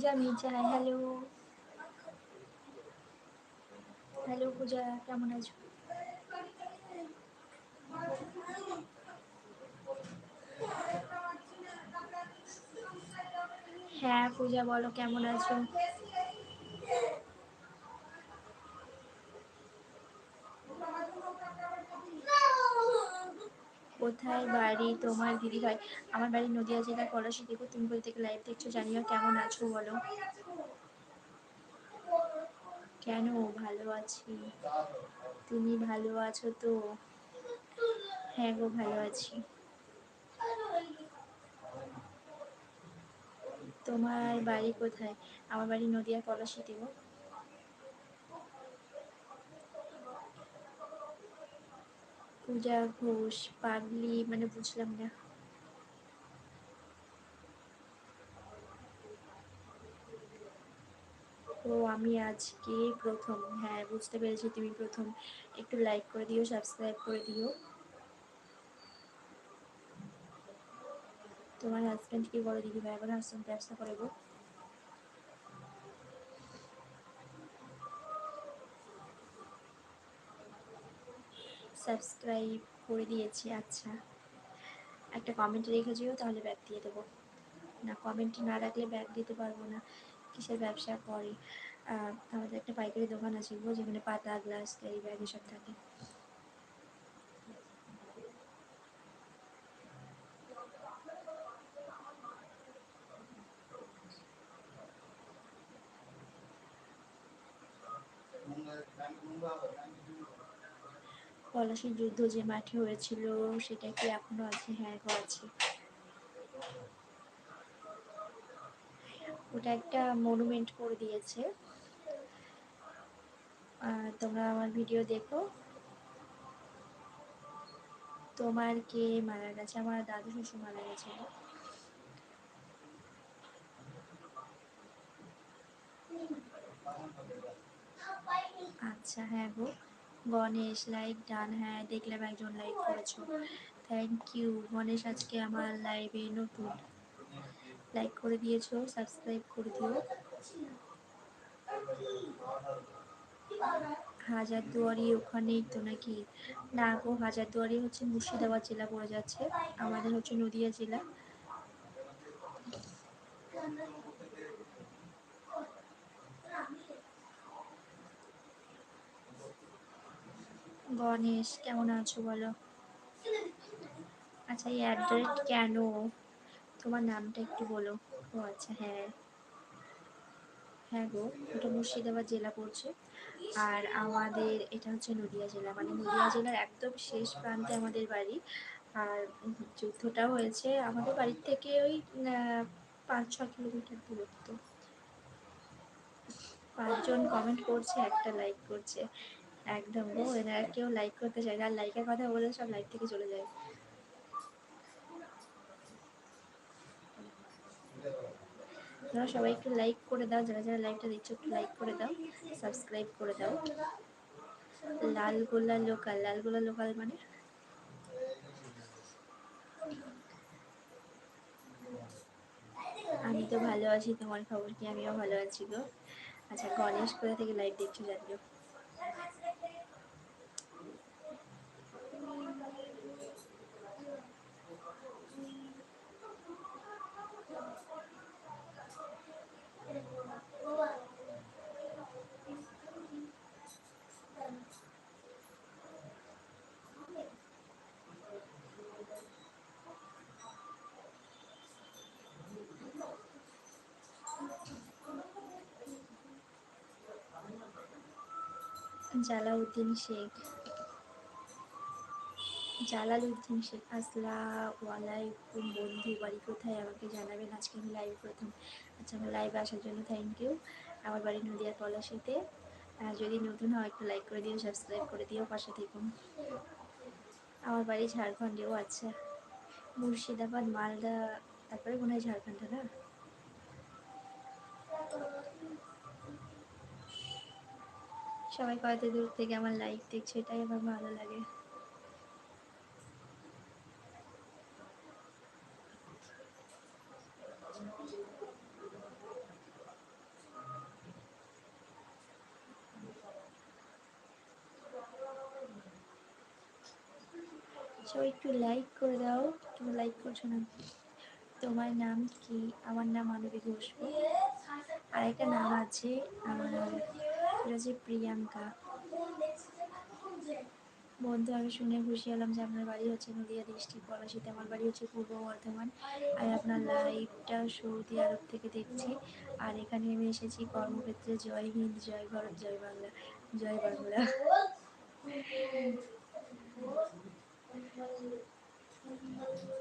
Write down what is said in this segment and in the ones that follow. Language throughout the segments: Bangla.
পূজা মির্জা হ্যালো। হ্যালো পূজা কেমন আছো? হ্যাঁ পূজা বলো কেমন আছো কোথায় বাড়ি, তোমার দিদি ভাই, আমার বাড়ি নদিয়া জেলার পলাশি দেখো, তুমি বই থেকে লাইভ দেখছ জানিও কেমন আছো বলো। কেন ভালো আছি? তুমি ভালো আছো তো? হ্যাঁ গো, ভালো আছি। তোমার বাড়ি কোথায়? আমার বাড়ি নদিয়া পলাশিতে গো পূজা, ঘোষ, পাগলি মানে বুঝলাম না। ও, আমি আজকে প্রথম। হ্যাঁ বুঝতে পেরেছি তুমি প্রথম। একটু লাইক করে দিও সাবস্ক্রাইব করে দিও। তোমার হাজব্যান্ড কি বলে দিদি ভাই, এখন হাজব্যান্ড ব্যবসা করে সাবস্ক্রাইব করে দিয়েছি আচ্ছা। একটা কমেন্ট রেখে যেও তাহলে ব্যাগ দিয়ে দেবো। না কমেন্ট না রাখলে ব্যাগ দিতে পারব না, কিসের ব্যবসা করে আমাদের একটা পাইকারি দোকান আছে যেখানে পাতা গ্লাস এই ব্যাগ এসব থাকে। পলাশির যুদ্ধ যে মাঠে হয়েছিল, সেটা কি এখনও আছে? হ্যাঁ আছে। ওটা একটা মনুমেন্ট করে দিয়েছে। তোমরা আমার ভিডিও দেখো। তোমার কে মারা গেছে? আমার দাদু শ্বশুর মারা গেছে। আচ্ছা হ্যাঁ গো। গণেশ লাইক ডান হ্যাঁ দেখলাম একজন লাইক করেছ। থ্যাংক ইউ গণেশ আজকে আমার লাইভে নতুন। লাইক করে দিয়েছ সাবস্ক্রাইব করে দিও। হাজারদুয়ারি ওখানেই তো নাকি? না গো, হাজারদুয়ারি হচ্ছে মুর্শিদাবাদ জেলা পড়ে যাচ্ছে। আমাদের হচ্ছে নদিয়া জেলা। গণেশ, কেমন আছো বলো? আচ্ছা এই অ্যাড্রেস কেন? তোমার নামটা একটু বলো। ও আচ্ছা হ্যাঁ। হ্যাঁ গো ওটা মুর্শিদাবাদ জেলা পড়ছে। আর আমাদের, এটা হচ্ছে নদিয়া জেলা। মানে নদিয়া জেলার একদম শেষ প্রান্তে আমাদের বাড়ি। আর যুদ্ধটা হয়েছে আমাদের বাড়ির থেকে ওই পাঁচ, ছ কিলোমিটার দূরত্ব। পাঁচজন কমেন্ট করছে, একটা লাইক করছে। একদম গো এনারা কেউ লাইক করতে চায় না। লাইকের কথা বলে সব লাইক থেকে চলে যায়। তোমরা সবাই একটু লাইক করে দাও, যারা যারা লাইকটা দিচ্ছ একটু লাইক করে দাও সাবস্ক্রাইব করে দাও। লালগোলা লোকাল লালগোলা লোকাল মানে? আমি তো ভালো আছি, তোমার খবর কি? আমিও ভালো আছি গো। আচ্ছা গণেশ কোথা থেকে লাইভ দেখছ জানিও। জালাউদ্দিন শেখ। জালালউদ্দিন শেখ আসসালামালাইকুম বন্ধু, বাড়ি কোথায়? আমাকে জানাবেন আজকে আমি লাইভ প্রথম। আচ্ছা আমার লাইভ আসার জন্য থ্যাংক ইউ আমার বাড়ি নদিয়া পলাশিতে। যদি নতুন হয়, একটু লাইক করে দিও সাবস্ক্রাইব করে দিও, পাশে থেকুন। আমার বাড়ি ঝাড়খণ্ডেও আচ্ছা মুর্শিদাবাদ, মালদা, তারপরে মনে হয় ঝাড়খণ্ডে না? সবাই কত দূর থেকে আমার লাইক দেখছে এটাই আমার ভালো লাগে। সবাই একটু লাইক করে দাও তুমি লাইক করছ না? তোমার নাম কি? আমার নাম মানবী ঘোষ। আর একটা নাম আছে আমার হচ্ছে প্রিয়াঙ্কা। বন্ধু, আমি শুনে খুশি হলাম যে আপনার বাড়ি হচ্ছে নদিয়া ডিস্ট্রিক্ট পলাশিতে আমার বাড়ি হচ্ছে পূর্ব বর্ধমান। আর আপনার লাইভটা সৌদি আরব থেকে দেখছি। আর এখানে আমি এসেছি কর্মক্ষেত্রে জয় হিন্দ, জয় ভারত, জয় বাংলা জয় বাংলা। আর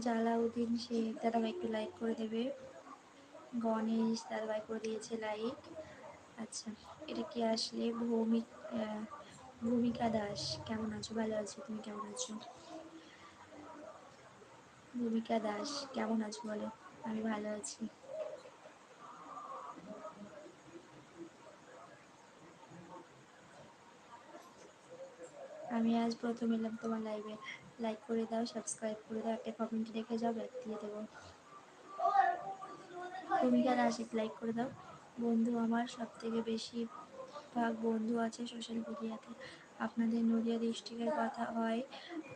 জালাউদ্দিন, সে দাদা একটু লাইক করে দেবে। গণেশ দাদাভাই করে দিয়েছে লাইক আচ্ছা এটা কি আসলে ভৌমিক ভূমিকা দাস? কেমন আছো? ভালো আছো? তুমি কেমন আছো? ভূমিকা দাস, কেমন আছো বলো? আমি ভালো আছি। আমি আজ প্রথম এলাম তোমার লাইভে লাইক করে দাও সাবস্ক্রাইব করে দাও, একটা কমেন্ট রেখে যাও ব্যাক দিয়ে দেবো। ভূমিকা দাস লাইক করে দাও। বন্ধু আমার সব থেকে বেশি ভাগ বন্ধু আছে সোশ্যাল মিডিয়াতে আপনাদের নদিয়া ডিস্ট্রিক্টের কথা হয়,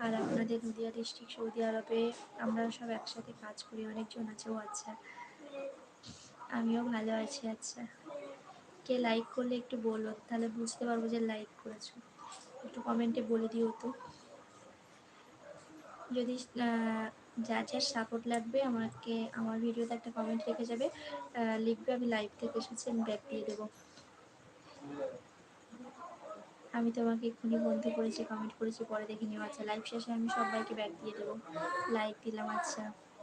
আর আপনাদের নদিয়া ডিস্ট্রিক্ট সৌদি আরবে আমরা সব একসাথে কাজ করি, অনেকজন আছে, ও আচ্ছা। আমিও ভালো আছি আচ্ছা। কে লাইক করলে একটু বলো, তাহলে বুঝতে পারব যে লাইক করেছ। একটু কমেন্টে বলে দিও তো। যদি আহ, যার সাপোর্ট লাগবে আমাকে আমার ভিডিওতে একটা কমেন্ট রেখে যাবে। লিখবে আমি লাইভ থেকে এসেছি আমি ব্যাক দিয়ে দেবো। আমি তোমাকে এক্ষুনি বন্ধু করেছি কমেন্ট করেছি পরে দেখে নিও। আচ্ছা লাইভ শেষে আমি সবাইকে ব্যাক দিয়ে দেবো। লাইক দিলাম আচ্ছা।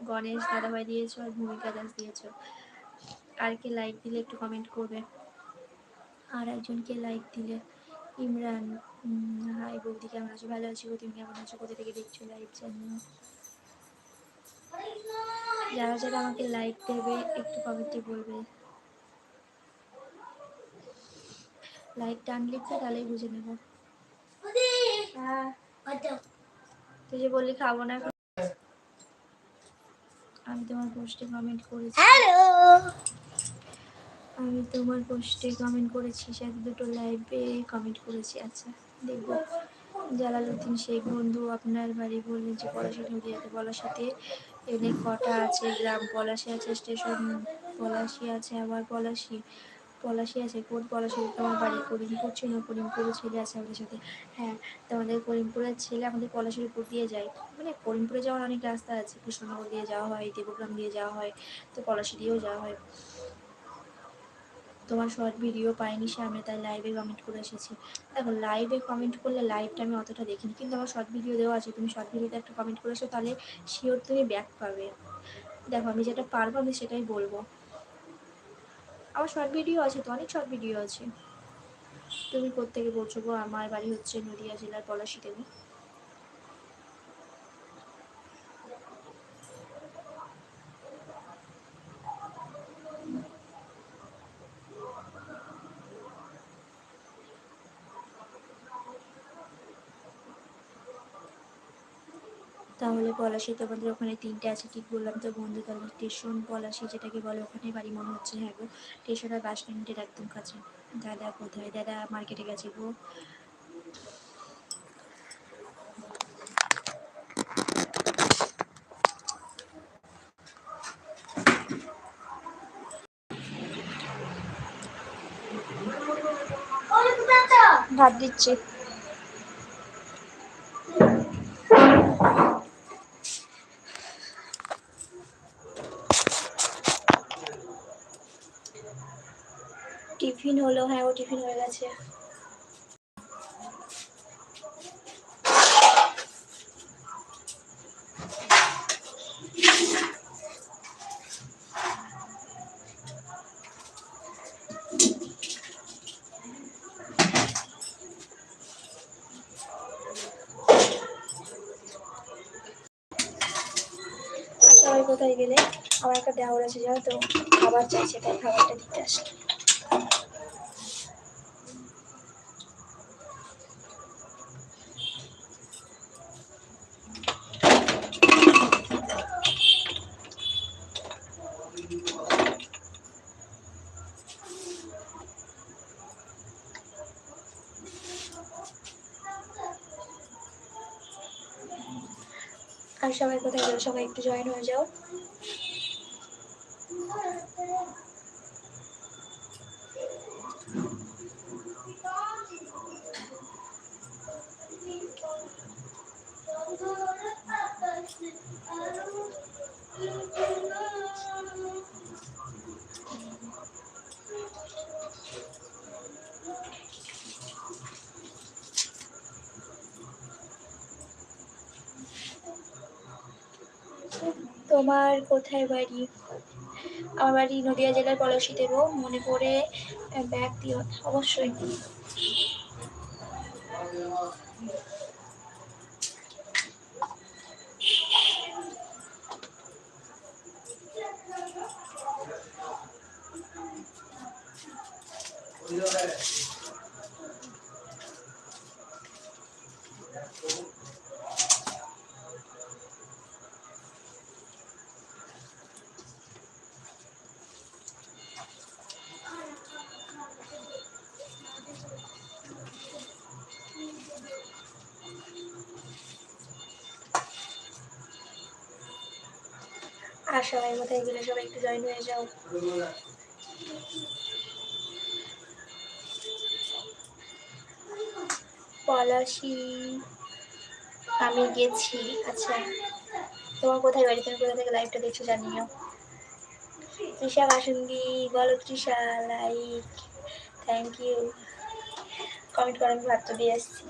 গণেশ দাদাভাই দিয়েছ আর ভূমিকা দাস দিয়েছ। আর কে লাইক দিলে একটু কমেন্ট করবে? আর একজনকে লাইক দিলে ইমরান। হাই বৌদি কেমন আছো ভালো আছি তুমি কেমন আছো? কোথা থেকে দেখছ লাইভ জানিও যারা যারা আমাকে লাইক দেবে একটু কমেন্টে বলবে। লাইক টান লিখবে তাহলেই বুঝে নেব। তুই যে বললি খাব না এখন। আমি তোমার পোস্টে কমেন্ট করেছি। আমি তোমার পোস্টে কমেন্ট করেছি সাথে দুটো লাইভে কমেন্ট করেছি আচ্ছা। দেখব। জালালউদ্দিন শেখ বন্ধু, আপনার বাড়ি বললেন যে পলাশি নদীয়াতে, পলাশিতে এনে কটা আছে, গ্রাম পলাশি আছে, স্টেশন পলাশি আছে, আবার পলাশি পলাশি আছে কোন পলাশি, তোমার বাড়ি করিমপুর ছিল, করিমপুরের ছেলে আছে আমাদের সাথে। হ্যাঁ তোমাদের করিমপুরের ছেলে আমাদের পলাশির উপর দিয়ে যায়। মানে করিমপুরে যাওয়ার অনেক রাস্তা আছে, কৃষ্ণনগর দিয়ে যাওয়া হয়, দেবগ্রাম দিয়ে যাওয়া হয়, তো পলাশি দিয়েও যাওয়া হয়। তোমার শর্ট ভিডিও পাইনি সামনে, তাই লাইভে কমেন্ট করে এসেছি। দেখো লাইভে কমেন্ট করলে লাইভটা আমি অতটা দেখিনি, কিন্তু আমার শর্ট ভিডিও দেওয়া আছে। তুমি শর্ট ভিডিওতে একটা কমেন্ট করেছ তাহলে শিওর তুমি ব্যাক পাবে। দেখো, আমি যেটা পারব আমি সেটাই বলব। আমার শর্ট ভিডিও আছে তো, অনেক শর্ট ভিডিও আছে। তুমি কোত্থেকে বলছো গো, আমার বাড়ি হচ্ছে নদিয়া জেলার পলাশি তাহলে পলাশি তোমাদের ওখানে তিনটে আছে, ঠিক বললাম তো বন্ধু, তাহলে স্টেশন পলাশি যেটাকে বলে, ওখানে বাড়ি মনে হচ্ছে হ্যাঁ গো। স্টেশন আর বাস স্ট্যান্ডের একদম কাছে। দাদা কোথায়? দাদা মার্কেটে গেছে গো। ভাত দিচ্ছে টিফিন হলো হ্যাঁ ও টিফিন হয়ে গেছে। কোথায় গেলে? আমার একটা দেওয়ার আছে, জানো তো? খাবার চাইছে তাই খাবারটা দিতে আসে সবাই কোথায় গেল সবাই একটু জয়েন হয়ে যাও। তোমার কোথায় বাড়ি? আমার বাড়ি নদিয়া জেলার পলাশিতে দেব মনে পড়ে ব্যাগ দিও অবশ্যই আর সবাই কোথায় গেলে সবাই একটু জয়েন হয়ে যাও। পলাশি। আমি গেছি আচ্ছা। তোমার কোথায় বাড়ি? তুমি কোথা থেকে লাইভটা দেখছ জানিও। তৃষা বাসন্তী, বলো Trisha like thank you comment করে আমি ভাত দিয়ে এসেছি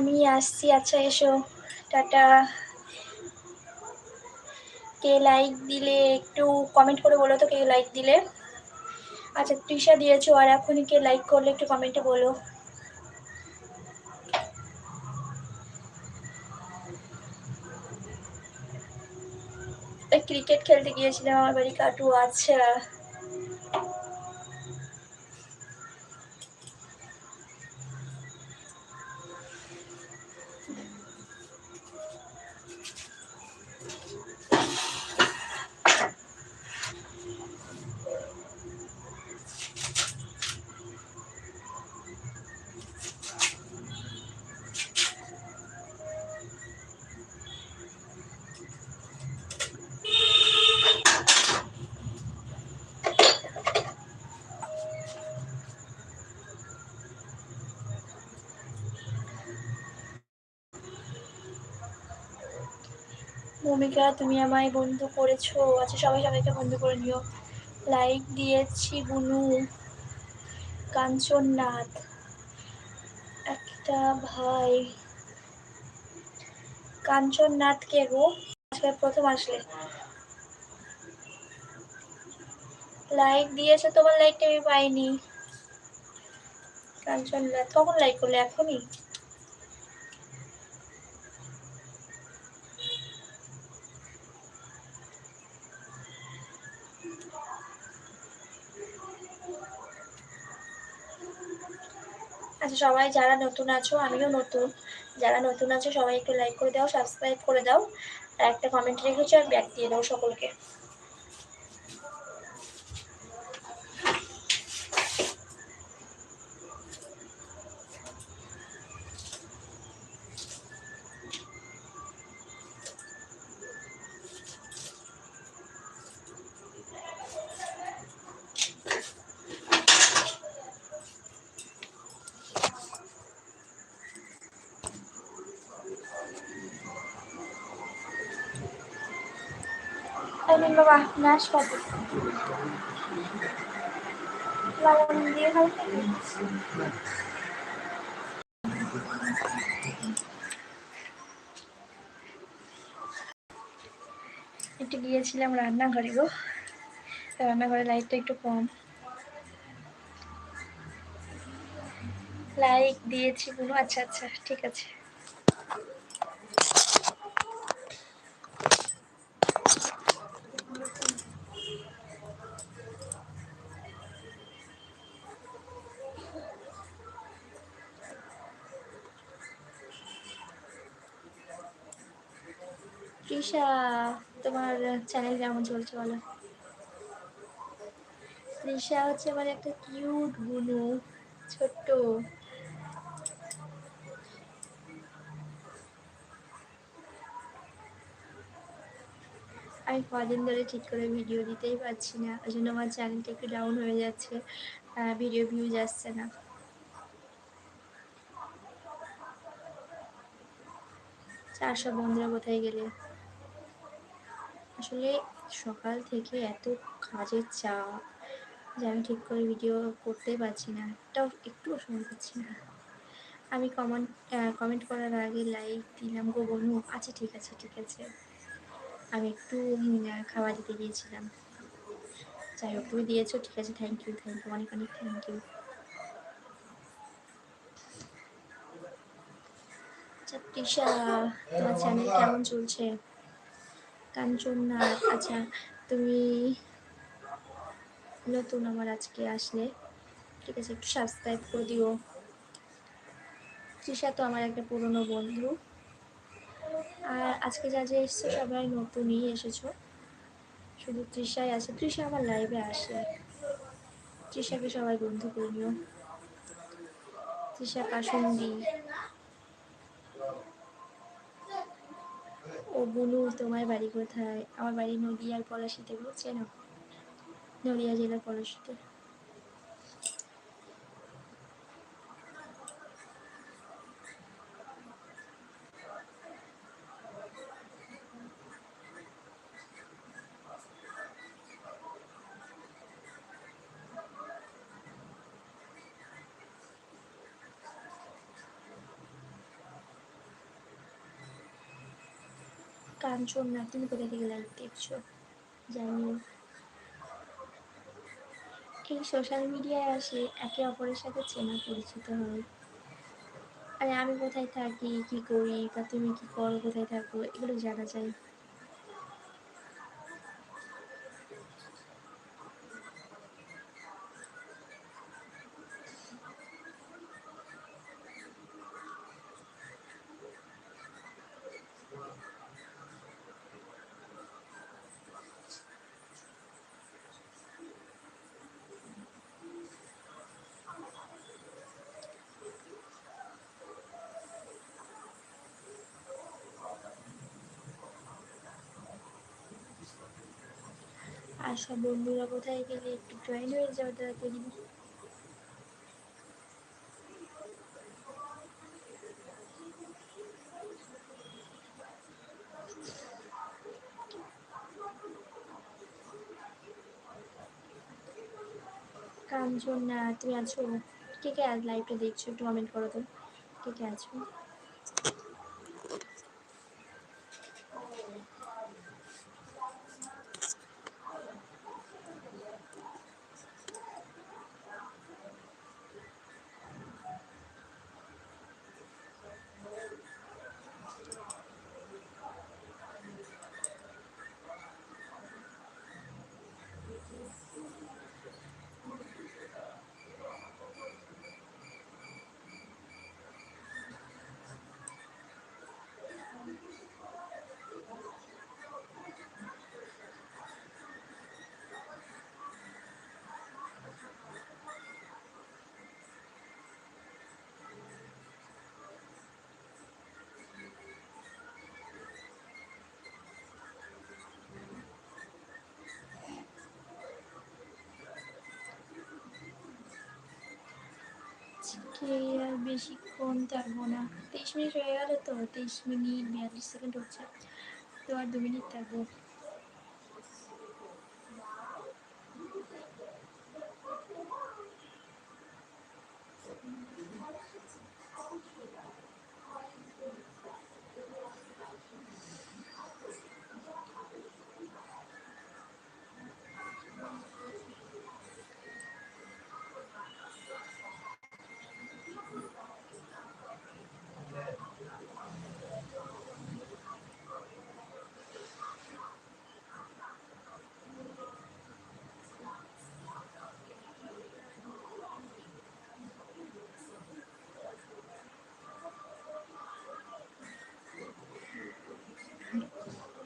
আমি আসছি। আচ্ছা এসো। টাটা। কে লাইক দিলে একটু কমেন্ট করে বলো তো, কে লাইক দিলে? আচ্ছা তৃষা দিয়েছ, আর এখনই কে লাইক করলে একটু কমেন্টে বলো। ক্রিকেট খেলতে গিয়েছিলাম, আমার বাড়ি কাটু আচ্ছা। ভূমিকা তুমি আমায় বন্ধু করেছ। আচ্ছা সবাই সবাইকে বন্ধু করে নিও। লাইক দিয়েছি বুনু। কাঞ্চননাথ। একটা ভাই। কাঞ্চননাথ কে গো? আজকে প্রথম আসলে। লাইক দিয়েছে, তোমার লাইকটা আমি পাইনি। কাঞ্চননাথ। কখন লাইক করলে? এখনই? সবাই যারা নতুন আছো, আমিও নতুন। যারা নতুন আছো, সবাই একটু লাইক করে দাও সাবস্ক্রাইব করে দাও। আর একটা কমেন্ট রেখেছো আর ব্যাক দিয়ে দাও সকলকে। নিন বাবা নাশপাতি লবণ দিয়ে খাও একটু গিয়েছিলাম রান্নাঘরে গো। রান্নাঘরে লাইটটা একটু কম। লাইক দিয়েছি কোনো আচ্ছা আচ্ছা ঠিক আছে। তৃষা তোমার চ্যানেল কেমন চলছে বলো? তৃষা হচ্ছে আমার একটা কিউট বুনু, ছোট্ট। আমি কদিন ধরে ঠিক করে ভিডিও দিতেই পারছি না, ওই জন্য আমার চ্যানেলটা একটু ডাউন হয়ে যাচ্ছে ভিডিও ভিউজ আসছে না। চারশো বন্ধুরা কোথায় গেলে? আসলে সকাল থেকে এত কাজের চাপ যে আমি ঠিক করে ভিডিও করতেই পারছি না, একটাও একটুও সময় পাচ্ছি না। আমি কমেন্ট কমেন্ট করার আগে লাইক দিলাম, গো বনু আচ্ছা ঠিক আছে ঠিক আছে। আমি একটু খাবার দিতে গিয়েছিলাম। যাই হোক, তুমি দিয়েছ, ঠিক আছে থ্যাংক ইউ থ্যাংক ইউ অনেক অনেক থ্যাংক ইউ আচ্ছা তৃষা, তোমার চ্যানেল কেমন চলছে? কাঞ্চননাথ। আচ্ছা তুমি নতুন আমার আজকে আসলে, ঠিক আছে, একটু সাবস্ক্রাইব করে দিও। তৃষা তো আমার একটা পুরনো বন্ধু। আর আজকে যা যে এসছো, সবাই নতুনই এসেছ। শুধু তৃষাই আছে। তৃষা আমার লাইভে আসে। তৃষাকে সবাই বন্ধু করে নিও। তৃষা কাসুন্দি ও বলু তোমার বাড়ি কোথায়? আমার বাড়ি নদিয়ার পলাশিতে বুঝছে না? নদিয়া জেলার পলাশিতে। কাঞ্চন তুমি কোথা থেকে লাইভ দেখছ? জানি এই সোশ্যাল মিডিয়ায় আসে একে অপরের সাথে চেনা পরিচিত হয় আরে আমি কোথায় থাকি, কি করি, বা তুমি কি করো, কোথায় থাকো, এগুলো জানা যায়। সব বন্ধুরা কোথায় গেলে একটু জয়েন হয়ে যাবে তাড়াতাড়ি কাঞ্চন, না, তুমি আছো? কে কে লাইভটা দেখছ? একটু কমেন্ট করো তো। কে কে আছো? আজকে আর বেশিক্ষণ থাকব না। তেইশ মিনিট হয়ে গেল তো, তেইশ মিনিট বিয়াল্লিশ সেকেন্ড হচ্ছে। তো আর দু মিনিট থাকব।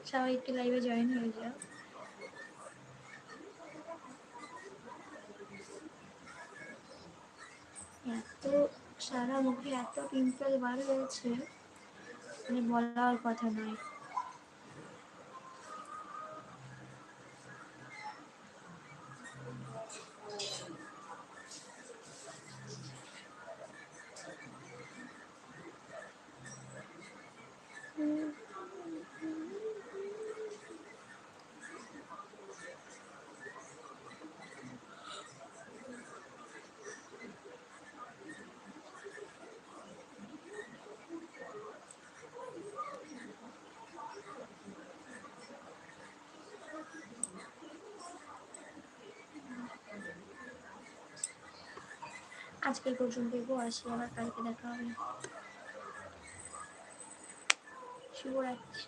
সবাই একটু লাইভে জয়েন হয়ে যাও। এত, সারা মুখে এত পিম্পল বার হয়েছে। মানে বলার কথা নয়। আজকের পর্যন্ত আসি আবার কালকে দেখা হবে। শুভরাত্রি।